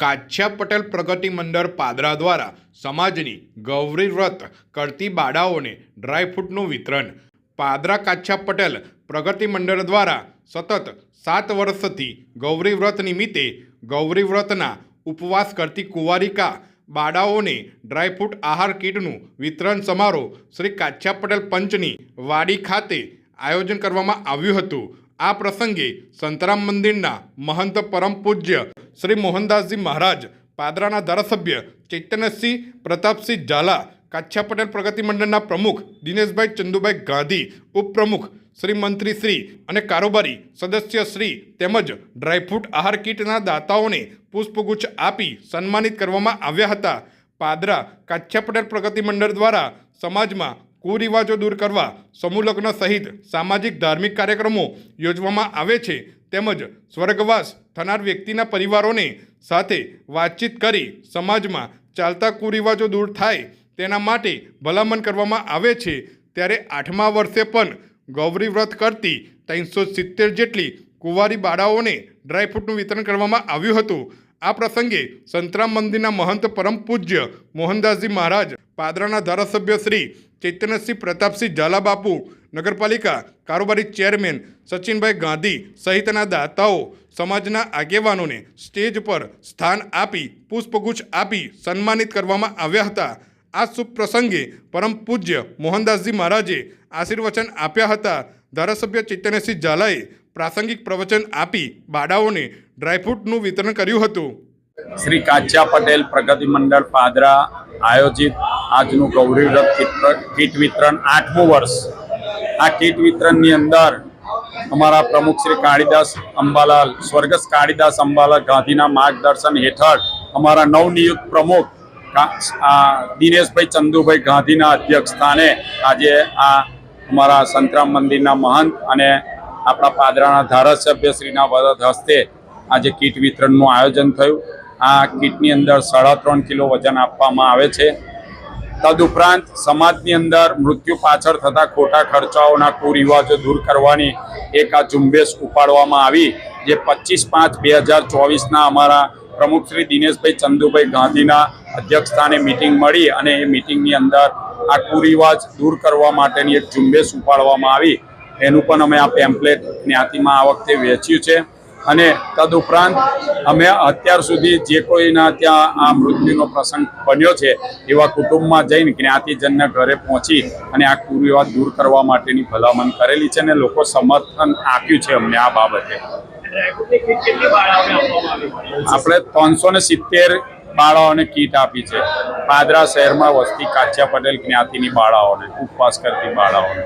કાછિયા પટેલ પ્રગતિ મંડળ પાદરા દ્વારા સમાજની ગૌરી વ્રત કરતી બાળાઓને ડ્રાયફ્રૂટનું વિતરણ. પાદરા કાછિયા પટેલ પ્રગતિ મંડળ દ્વારા સતત સાત વર્ષથી ગૌરી વ્રત નિમિત્તે ગૌરી વ્રતના ઉપવાસ કરતી કુંવારિકા બાળાઓને ડ્રાયફ્રૂટ આહાર કીટનું વિતરણ સમારોહ શ્રી કાછિયા પટેલ પંચની વાડી ખાતે આયોજન કરવામાં આવ્યું હતું. આ પ્રસંગે સંતરામ મંદિરના મહંત પરમ પૂજ્ય શ્રી મોહનદાસજી મહારાજ, પાદરાના ધારાસભ્ય ચૈતન્યસિંહ પ્રતાપસિંહ ઝાલા, કાછિયા પટેલ પ્રગતિ મંડળના પ્રમુખ દિનેશભાઈ ચંદુભાઈ ગાંધી, ઉપપ્રમુખ શ્રી મંત્રી શ્રી અને કારોબારી સદસ્ય શ્રી તેમજ ડ્રાયફ્રૂટ આહાર કીટના દાતાઓને પુષ્પગુચ્છ આપી સન્માનિત કરવામાં આવ્યા હતા. પાદરા કાછિયા પટેલ પ્રગતિ મંડળ દ્વારા સમાજમાં કુરિવાજો દૂર કરવા સમૂહલગ્ન સહિત સામાજિક ધાર્મિક કાર્યક્રમો યોજવામાં આવે છે. તેમજ સ્વર્ગવાસ થનાર વ્યક્તિના પરિવારોને સાથે વાતચીત કરી સમાજમાં ચાલતા કુરિવાજો દૂર થાય તેના માટે ભલામણ કરવામાં આવે છે. ત્યારે આઠમા વર્ષે પણ ગૌરી વ્રત કરતી ત્રણસો સિત્તેર જેટલી કુંવારી બાળાઓને ડ્રાયફ્રૂટનું વિતરણ કરવામાં આવ્યું હતું. આ પ્રસંગે સંતરામ મંદિરના મહંત પરમ પૂજ્ય મોહનદાસજી મહારાજ પાદરાના ધારાસભ્ય શ્રી ચૈતન્યસિંહ પ્રતાપસિંહ ઝાલા બાપુ નગરપાલિકા કારોબારી ચેરમેન સચિનભાઈ ગાંધી સહિતના દાતાઓ સમાજના આગેવાનોને સ્ટેજ પર સ્થાન આપી, પુષ્પગુચ્છ આપી સન્માનિત કરવામાં આવ્યા હતા. આ શુભ પ્રસંગે પરમ પૂજ્ય મોહનદાસજી મહારાજે આશીર્વચન આપ્યા હતા. ધારાસભ્ય ચૈતન્યસિંહ ઝાલાએ પ્રાસંગિક પ્રવચન આપી બાળાઓને ડ્રાયફ્રૂટનું વિતરણ કર્યું હતું. શ્રી કાચ્યા પટેલ પ્રગતિ મંડળ પાદરા આયોજિત આજનું ગૌરી વ્રત કીટ- વિતરણ આઠમું વર્ષ. આ કીટ વિતરણની અંદર અમારા પ્રમુખ શ્રી કાળીદાસ અંબાલાલ, સ્વર્ગસ્થ કાળીદાસ અંબાલાલ ગાંધીના માર્ગદર્શન હેઠળ અમારા નવનિયુક્ત પ્રમુખ દિનેશભાઈ ચંદુભાઈ ગાંધીના અધ્યક્ષ સ્થાને આજે આ અમારા સંતરામ મંદિરના મહંત અને આપણા પાદરાના ધારાસભ્ય શ્રીના વરદ હસ્તે આજે કીટ વિતરણનું આયોજન થયું. આ કીટની અંદર સાડા ત્રણ કિલો વજન આપવામાં આવે છે. તદુપરાંત સમાજની અંદર મૃત્યુ પાછળ થતા ખોટા ખર્ચાઓના કુરિવાજો દૂર કરવાની એક આ ઝુંબેશ ઉપાડવામાં આવી, જે પચીસ પાંચ બે હજાર ચોવીસના અમારા પ્રમુખ શ્રી દિનેશભાઈ ચંદુભાઈ ગાંધીના અધ્યક્ષસ્થાને મિટિંગ મળી અને એ મિટિંગની અંદર આ કુરિવાજ દૂર કરવા માટેની એક ઝુંબેશ ઉપાડવામાં આવી. એનું પણ અમે આ પેમ્પલેટ જ્ઞાતિમાં આ વખતે વેચ્યું છે. અને તદુપરાંત અમે અત્યાર સુધી જે કોઈના ત્યાં આ મૃત્યુનો પ્રસંગ બન્યો છે, એવા કુટુંબમાં જઈને જ્ઞાતિજનના ઘરે પહોંચી અને આ કુરિવાજ દૂર કરવા માટેની ભલામણ કરેલી છે અને લોકો સમર્થન આપ્યું છે અમને આ બાબતે. આપણે ત્રણસો ને સિત્તેર બાળાઓને કીટ આપી છે. પાદરા શહેરમાં વસ્તી કાચ્યા પટેલ જ્ઞાતિની બાળાઓને, ઉપવાસ કરતી બાળાઓને.